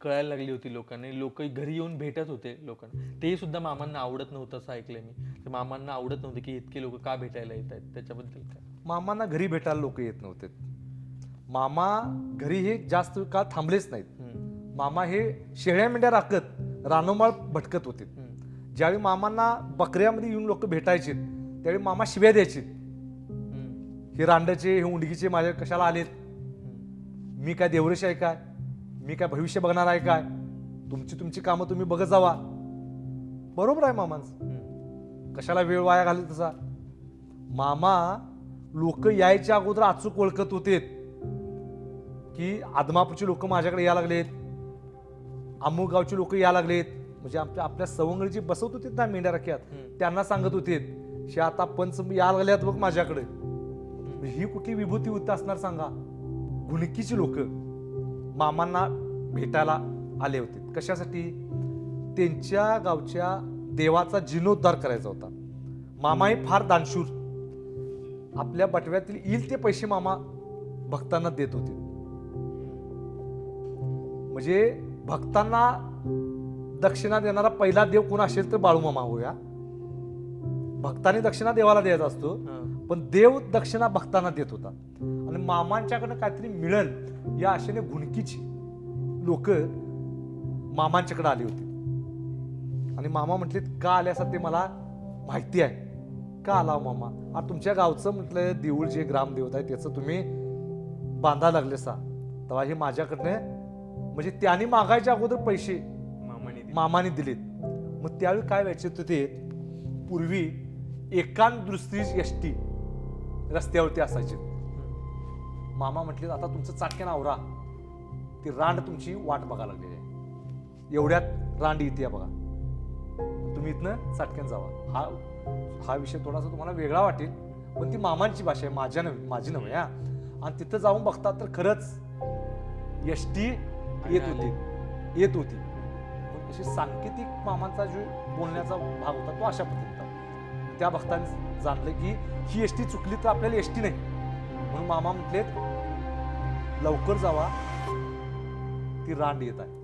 कळायला लागली होती लोकांना. लोक घरी येऊन भेटत होते लोकांना. तेही सुद्धा मामांना आवडत नव्हतं असं ऐकलंय मी. तर मामांना आवडत नव्हतं की इतके लोक का भेटायला येत आहेत? त्याच्याबद्दल काय? मामांना घरी भेटायला लोक येत नव्हते. मामा घरी हे जास्त काळ थांबलेच नाहीत. मामा हे शेळ्या मेंढ्या राखत रानोमाळ भटकत होते. ज्यावेळी मामांना बकऱ्यामध्ये येऊन लोक भेटायचे त्यावेळी मामा शिव्या द्यायचे. हे रांडाचे हे उंडगीचे माझ्या कशाला आलेत. मी काय देवरेश आहे काय? मी काय भविष्य बघणार आहे काय? तुमची तुमची कामं तुम्ही बघत जावा. बरोबर आहे मामांचं. कशाला वेळ वाया घालत तसा? मामा लोक यायच्या अगोदर अचूक ओळखत होते की आदमापूरचे लोक माझ्याकडे या लागलेत. अमुक गावचे लोक या लागलेत. म्हणजे आमच्या आपल्या सवंगडी बसवत होते ना मेंढ्या रख्यात. त्यांना सांगत होते हे आता पंच या लागल्यात बघ माझ्याकडे. ही कुठली विभूती होती असणार सांगा? गुणकीची लोक. मामांना भेटायला आले होते. कशासाठी? त्यांच्या गावच्या देवाचा जीर्णोद्धार करायचा होता. मामा हे फार दानशूर. आपल्या बटव्यातील येईल ते पैसे मामा भक्तांना देत होते. म्हणजे भक्तांना दक्षिणा देणारा पहिला देव कोण असेल तर बाळूमामा होया. भक्तांनी दक्षिणा देवाला द्यायचा असतो. पण देव दक्षिणा भक्तांना देत होता. आणि मामांच्याकडनं काहीतरी मिळल या आशेने गुणकीची लोक मामांच्याकडे आली होती. आणि मामा म्हटले का आले असं ते मला माहिती आहे. का आला हो मामा? आ तुमच्या गावचं म्हटलं देऊळ जे ग्रामदेवत आहे त्याचं तुम्ही बांधायला लागले सा तेव्हा हे माझ्याकडनं म्हणजे त्यांनी मागायच्या अगोदर पैसे मामाने दिली. मामाने दिलेत. मग त्यावेळी काय व्हायचे होते ते पूर्वी एकान दुसरी एसटी रस्त्यावरती असायचे. मामा म्हटले आता तुमचं चाटक्यान आवरा ती रांड तुमची वाट बघायला लागलेली आहे. एवढ्यात रांड येते बघा. तुम्ही इथनं चाटक्यान जावा. हा हा विषय थोडासा तुम्हाला वेगळा वाटेल पण ती मामांची भाषा आहे माझ्या नव्हे माझी नव्हे हा. आणि तिथं जाऊन बघता तर खरंच एस टी येत होती. येत होती. अशी सांकेतिक मामांचा जो बोलण्याचा भाग होता तो अशा पद्धतीचा त्या भक्तांनी जाणलं की ही एस टी चुकली तर आपल्याला एस टी नाही. म्हणून मामा म्हटलेत लवकर जावा. ती रांड येत आहे.